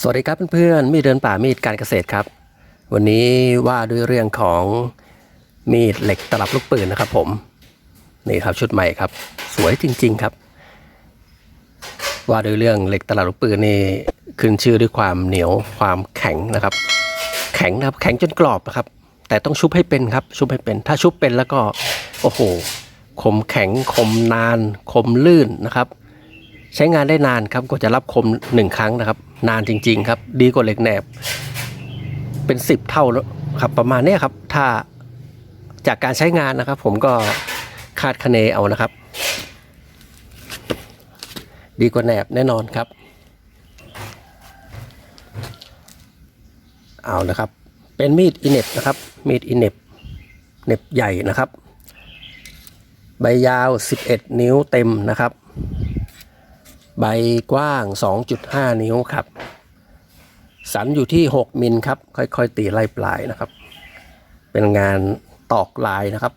สวัสดีครับเพื่อนๆ มีดเดินป่ามีดการเกษตรครับ วันนี้ว่าด้วยเรื่องของมีดเหล็กตลับลูกปืนนะครับ ผม นี่ครับชุดใหม่ครับ สวยจริง ๆครับ ว่าด้วยเรื่องเหล็กตลับลูกปืนนี่ขึ้นชื่อด้วยความเหนียวความแข็งนะครับ แข็งนะครับแข็งจนกรอบนะครับ แต่ต้องชุบให้เป็นครับ ชุบให้เป็น ถ้าชุบเป็นแล้วก็โอ้โหคมแข็งคมนาน คมลื่นนะครับ ใช้งานได้นานครับก็จะรับคมหนึ่งครั้งนะครับ นานจริง ๆ ครับ ดีกว่าเหล็กแหนบ เป็นสิบเท่าแล้วครับ ประมาณนี้ครับ ถ้าจากการใช้งานนะครับ ผมก็คาดคะเนเอานะครับ ดีกว่าแหนบแน่นอนครับ เอานะครับ เป็นมีดอินเน็บนะครับ มีดอินเน็บเน็บใหญ่นะครับ ใบยาว 11 นิ้วเต็มนะครับ ใบกว้าง 2.5 นิ้วครับ สันอยู่ที่ 6 มิลครับ ค่อยๆ ตีไล่ปลายนะครับ เป็นงานตอกลายนะครับ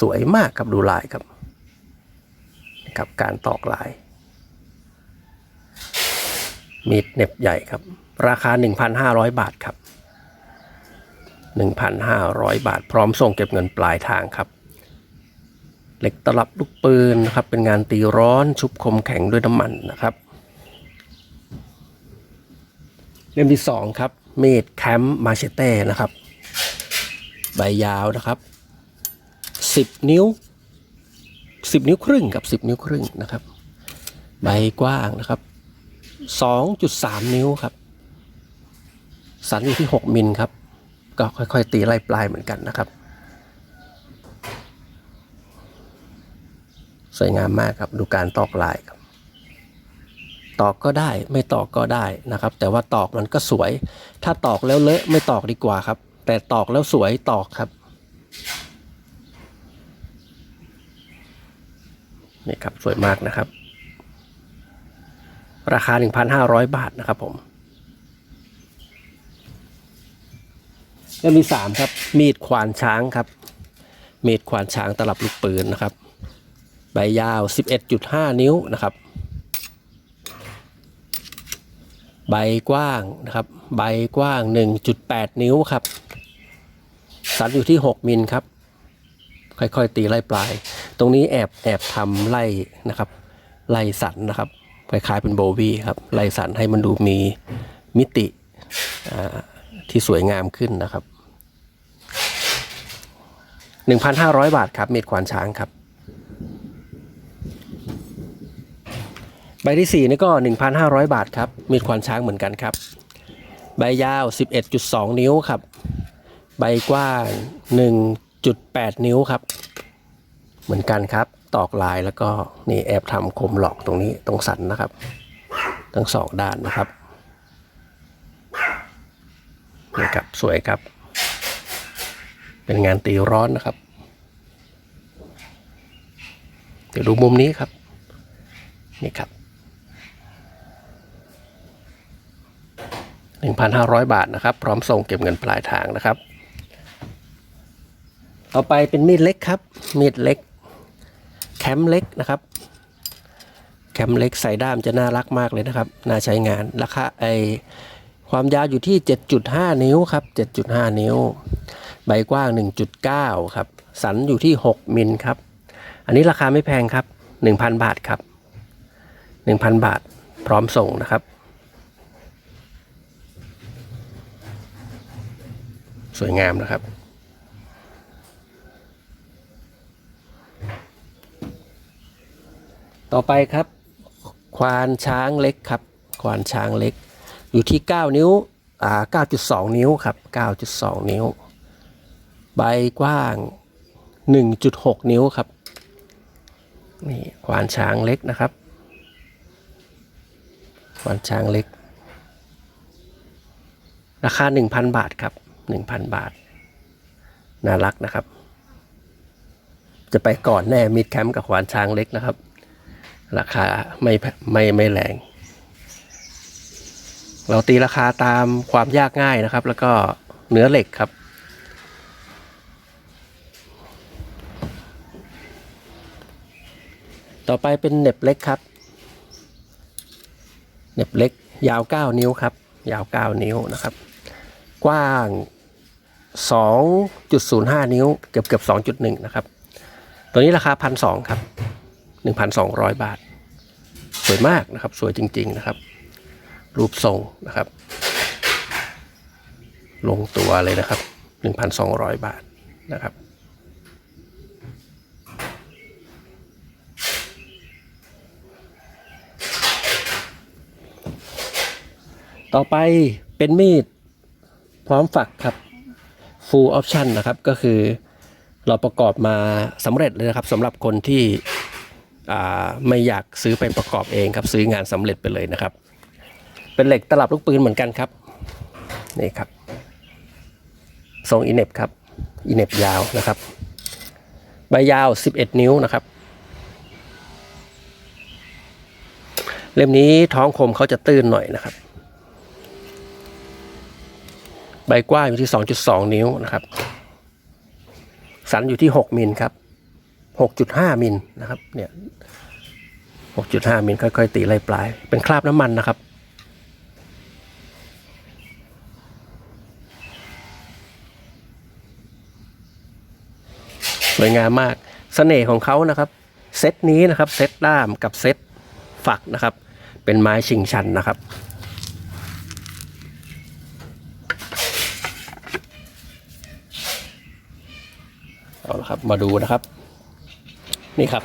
สวยมากครับดูลายครับนะครับการตอกลาย มีดเน็บใหญ่ครับ ราคา 1,500 บาทครับ 1,500 บาท พร้อมส่งเก็บเงินปลายทางครับ เหล็กตลับลูกปืนนะครับ เป็นงานตีร้อนชุบคมแข็งด้วยน้ำมันนะครับ เล่มที่สองครับมีดแคมป์มาเชเต้นะครับ ใบยาวนะครับสิบนิ้วสิบนิ้วครึ่งกับสิบนิ้วครึ่งนะครับ ใบกว้างนะครับสองจุดสามนิ้วครับ สันอยู่ที่หกมิลครับ ก็ค่อยๆ ตีไล่ปลายเหมือนกันนะครับ สวยงามมากครับ ดูการตอกลายครับ ตอกก็ได้ไม่ตอกก็ได้นะครับ แต่ว่าตอกมันก็สวย ถ้าตอกแล้วเลอะไม่ตอกดีกว่าครับ แต่ตอกแล้วสวยตอกครับนี่ครับสวยมากนะครับ ราคา 1,500 บาทนะครับผมแล้วมี3ครับ มีดขวานช้างครับ มีดขวานช้างตลับลูกปืนนะครับ ใบยาว 11.5 นิ้วนะครับ ใบกว้างนะครับ ใบกว้าง 1.8 นิ้วครับ สันอยู่ที่ 6 มิลครับ ค่อยๆ ตีไล่ปลาย ตรงนี้แอบแอบทำไล่นะครับ ไล่สันนะครับ คล้ายๆเป็นโบวี่ครับ ไล่สันให้มันดูมีมิติที่สวยงามขึ้นนะครับ 1,500 บาทครับเม็ดขวานช้างครับ ใบที่ 4 นี่ก็ 1,500 บาทครับ มีดควานช้างเหมือนกันครับ ใบยาว 11.2 นิ้วครับ ใบกว้าง 1.8 นิ้วครับ เหมือนกันครับ ตอกลายแล้วก็นี่แอบทำคมหลอกตรงนี้ตรงสันนะครับ ทั้งสองด้านนะครับนี่ครับสวยครับ เป็นงานตีร้อนนะครับ เดี๋ยวดูมุมนี้ครับ นี่ครับ 1,500 บาทนะครับ พร้อมส่งเก็บเงินปลายทางนะครับ ต่อไปเป็นมีดเล็กครับ มีดเล็ก แคมเล็กนะครับ แคมเล็กใส่ด้ามจะน่ารักมากเลยนะครับ น่าใช้งาน ราคาไอความยาวอยู่ที่ 7.5 นิ้วครับ 7.5 นิ้ว ใบกว้าง 1.9 ครับ สันอยู่ที่ 6 มิลครับ อันนี้ราคาไม่แพงครับ 1,000 บาทครับ 1,000 บาท พร้อมส่งนะครับ สวยงามนะครับ ต่อไปครับ ควานช้างเล็กครับ ควานช้างเล็ก อยู่ที่ 9 นิ้วอ่า9.2 นิ้วครับ 9.2 นิ้ว ใบกว้าง 1.6 นิ้วครับ นี่ควานช้างเล็กนะครับ ควานช้างเล็ก ราคา 1,000 บาทครับ 1,000 บาท น่ารักนะครับ จะไปก่อนแน่มิดแคมป์กับควานช้างเล็กนะครับ ราคาไม่ไม่ไม่แรง เราตีราคาตามความยากง่ายนะครับ แล้วก็เนื้อเหล็กครับต่อไปเป็นเน็บเล็กครับ เน็บเล็กยาว 9 นิ้วครับ ยาว 9 นิ้วนะครับ กว้าง 2.05 นิ้วเกือบเกือบ2.1 นะครับ ตัวนี้ราคาพันสครับ 1,200 บาท สวยมากนะครับ สวยจริง ๆนะครับ รูปทรงนะครับ ลงตัวเลยนะครับ 1,200 บาทนะครับต่อไปเป็นมีดพร้อมฝักครับ full option นะครับก็คือเราประกอบมาสำเร็จเลยนะครับสำหรับคนที่ไม่อยากซื้อไปประกอบเองครับซื้องานสำเร็จไปเลยนะครับ เป็นเหล็กตลับลูกปืนเหมือนกันครับนี่ครับทรงอินเนบครับอินเนบยาวนะครับ ใบยาว 11 นิ้วนะครับ เล่มนี้ท้องคมเขาจะตื้นหน่อยนะครับ ใบกว้างอยู่ที่ 2.2 นิ้วนะครับ สันอยู่ที่ 6 มิลครับ 6.5 มิลนะครับ เนี่ย 6.5 มิลค่อยๆตีไล่ปลาย เป็นคราบน้ำมันนะครับ สวยงามมากเสน่ห์ของเขานะครับ เซตนี้นะครับ เซตด้ามกับเซตฝักนะครับ เป็นไม้ชิงชันนะครับ เอาละครับมาดูนะครับ นี่ครับ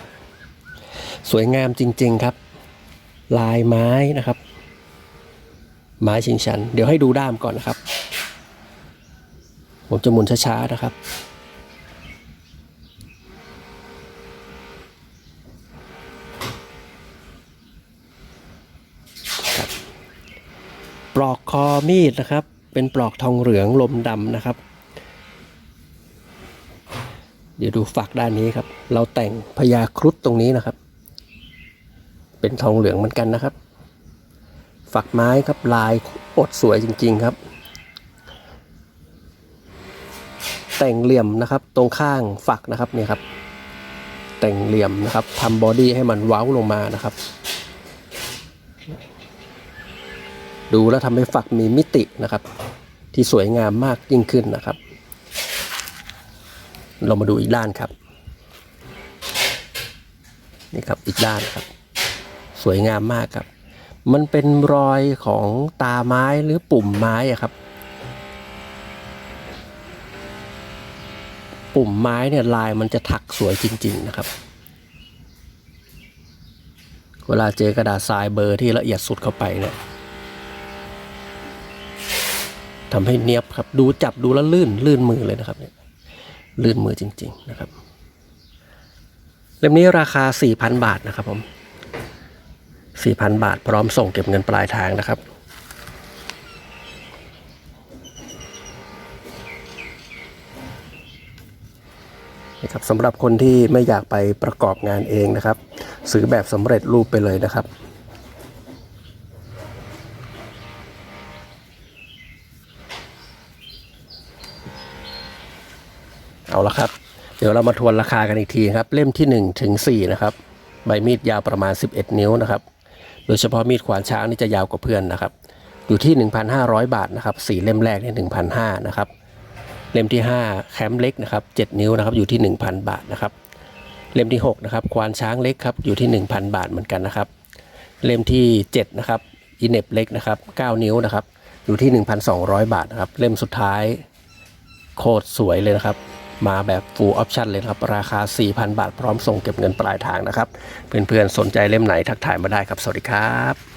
สวยงามจริง ๆครับ ลายไม้นะครับ ไม้ชิงชัน เดี๋ยวให้ดูด้ามก่อนนะครับ ผมจะหมุนช้าๆนะครับปลอกคอมีดนะครับ เป็นปลอกทองเหลืองลมดำนะครับ เดี๋ยวดูฝักด้านนี้ครับ เราแต่งพญาครุฑตรงนี้นะครับ เป็นทองเหลืองเหมือนกันนะครับ ฝักไม้ครับลายอดสวยจริง ๆครับ แต่งเหลี่ยมนะครับตรงข้างฝักนะครับเนี่ยครับ แต่งเหลี่ยมนะครับทำบอดี้ให้มันเว้าลงมานะครับ ดูแล้วทำให้ฝักมีมิตินะครับ ที่สวยงามมากยิ่งขึ้นนะครับ เรามาดูอีกด้านครับ นี่ครับอีกด้านครับ สวยงามมากครับ มันเป็นรอยของตาไม้หรือปุ่มไม้อะครับ ปุ่มไม้เนี่ยลายมันจะถักสวยจริง ๆนะครับ เวลาเจอกระดาษทรายเบอร์ที่ละเอียดสุดเข้าไปเนี่ยทำให้เนียบครับ ดูจับดูแล้วลื่นลื่นมือเลยนะครับเนี่ย ลื่นมือจริง ๆ นะครับ เล่มนี้ราคา 4,000 บาทนะครับผม 4,000 บาท พร้อมส่งเก็บเงินปลายทางนะครับนะครับสำหรับคนที่ไม่อยากไปประกอบงานเองนะครับ ซื้อแบบสำเร็จรูปไปเลยนะครับ เอาละครับ เดี๋ยวเรามาทวนราคากันอีกทีครับ เล่มที่ 1 ถึง 4 นะครับ ใบมีดยาวประมาณ 11 นิ้วนะครับ โดยเฉพาะมีดขวานช้างนี่จะยาวกว่าเพื่อนนะครับ อยู่ที่ 1,500 บาทนะครับสี่เล่มแรกเนี่ย1,500นะครับ เล่มที่ 5 แคมเล็กนะครับ7นิ้วนะครับอยู่ที่ 1,000 บาทนะครับเล่มที่6นะครับควานช้างเล็กครับอยู่ที่ 1,000 บาทเหมือนกันนะครับ เล่มที่7นะครับอินเนบเล็กนะครับ9นิ้วนะครับอยู่ที่ 1,200 บาทนะครับ เล่มสุดท้ายโคตรสวยเลยนะครับ มาแบบ full option เลยนะครับ ราคา 4,000 บาทพร้อมส่งเก็บเงินปลายทางนะครับ เพื่อนๆ สนใจเล่มไหนทักทายมาได้ครับ สวัสดีครับ